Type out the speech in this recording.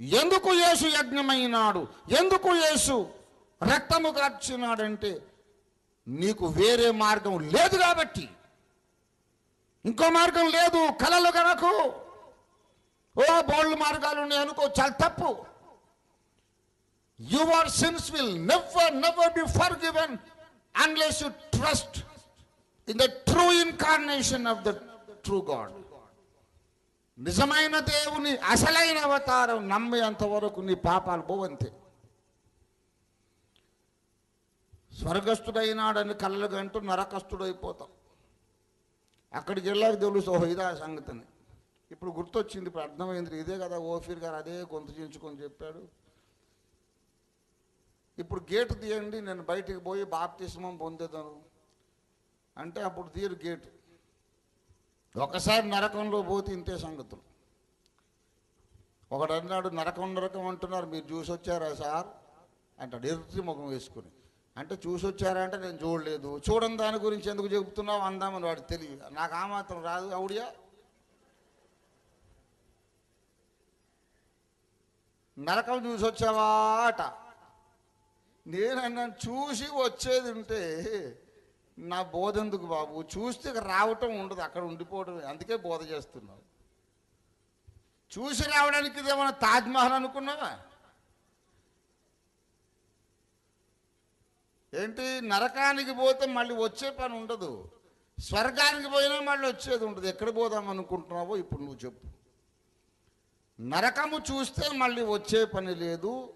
ఎందుకు యేసు యజ్ఞమైనాడు? ఎందుకు యేసు రక్తము కార్చినాడంటే నీకు వేరే మార్గం లేదు కాబట్టి. ఇంకో మార్గం లేదు కలలు కనకు. ఓ బోళ్ళు మార్గాలు ఉన్నాయి అనుకో చాలా తప్పు. Your sins will never never be forgiven unless you trust in the true incarnation of the true God నిజమైన దేవుని అసలైన అవతారం నమ్మేంత వరకు నీ పాపాలు పోవంతే. స్వర్గస్థుడైనాడని కళ్ళ గంటూ నరకస్తుడైపోతాం అక్కడికి వెళ్ళాక తెలుసు ఓహో ఇదా సంగతిని. ఇప్పుడు గుర్తొచ్చింది ఇప్పుడు అర్థమైంది ఇదే కదా ఓఫీర్ గారు అదే గొంతు చేయించుకొని చెప్పాడు. ఇప్పుడు గేటు తీయండి నేను బయటికి పోయి బాప్తిస్మం పొందేదాను అంటే అప్పుడు తీరు గేటు. ఒకసారి నరకంలో పోతే ఇంతే సంగతులు. ఒకడు అన్నాడు నరకం నరకం అంటున్నారు మీరు చూసి వచ్చారా సార్? అంటాడు ఎర్రి ముఖం వేసుకుని. అంటే చూసి వచ్చారా అంటే నేను చూడలేదు. చూడని దాని గురించి ఎందుకు చెబుతున్నావు? అందామని వాడు తెలియదు. నాకు ఆ మాత్రం రాదు అవుడియా? నరకం చూసి వచ్చావా అట నేనన్నాను చూసి వచ్చేది ఉంటే నా బోధ ఎందుకు బాబు? చూస్తే రావటం ఉండదు అక్కడ ఉండిపోవడం అందుకే బోధ చేస్తున్నావు. చూసి రావడానికి ఇదేమన్నా తాజ్మహల్ అనుకున్నావా? ఏంటి? నరకానికి పోతే మళ్ళీ వచ్చే పని ఉండదు. స్వర్గానికి పోయినా మళ్ళీ వచ్చేది ఉండదు. ఎక్కడ పోదాం అనుకుంటున్నావో ఇప్పుడు నువ్వు చెప్పు. నరకము చూస్తే మళ్ళీ వచ్చే పని లేదు.